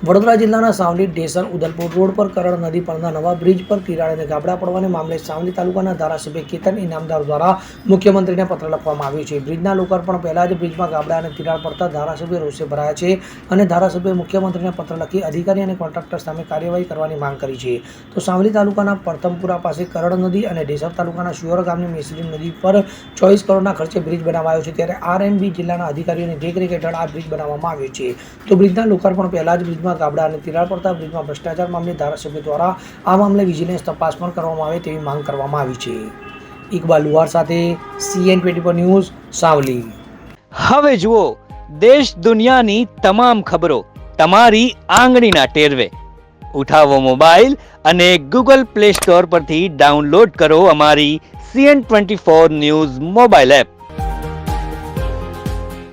વડોદરા જિલ્લાના સાવલી, ડેસર, ઉદલપુર રોડ પર કરણ નદી પરના નવા બ્રિજ પર તિરાડ અને ગાબડા પડવાને મામલે સાવલી તાલુકાના ધારાસભ્ય કેતન ઇનામદાર દ્વારા મુખ્યમંત્રીને પત્ર લખવામાં આવ્યો છે. બ્રિજના લોકાર્પણ પહેલા જ બ્રિજમાં ગાબડા અને તિરાડ પડતા ધારાસભ્ય રોષે ભરાયા છે અને ધારાસભ્યએ મુખ્યમંત્રીને પત્ર લખી અધિકારી અને કોન્ટ્રાક્ટર સામે કાર્યવાહી કરવાની માંગ કરી છે. તો સાવલી તાલુકાના પ્રથમપુરા પાસે કરણ નદી અને ડેસર તાલુકાના શિયોર ગામની મેસરી નદી પર ચોવીસ કરોડના ખર્ચે બ્રિજ બનાવાયો છે. ત્યારે આરએનબી જિલ્લાના અધિકારીઓની દેખરેખ હેઠળ આ બ્રિજ બનાવવામાં આવ્યો છે. તો બ્રિજના લોકાર્પણ પહેલા જ બ્રિજમાં ગાબડા અને તિરાડ પડતા બ્રિજમાં ભ્રષ્ટાચાર મામલે ધારાસભ્ય દ્વારા આ મામલે વિજિલન્સ તપાસ પણ કરવામાં આવે તેવી માંગ કરવામાં આવી છે. ઇકબાલ લુહાર સાથે CN twenty four news, Savli. હવે જુઓ, દેશ દુનિયાની તમામ ખબરો તમારી આંગળીના ટેરવે. ઉઠાવો મોબાઈલ અને ગૂગલ પ્લે સ્ટોર પરથી ડાઉનલોડ કરો અમારી CN twenty four news mobile app.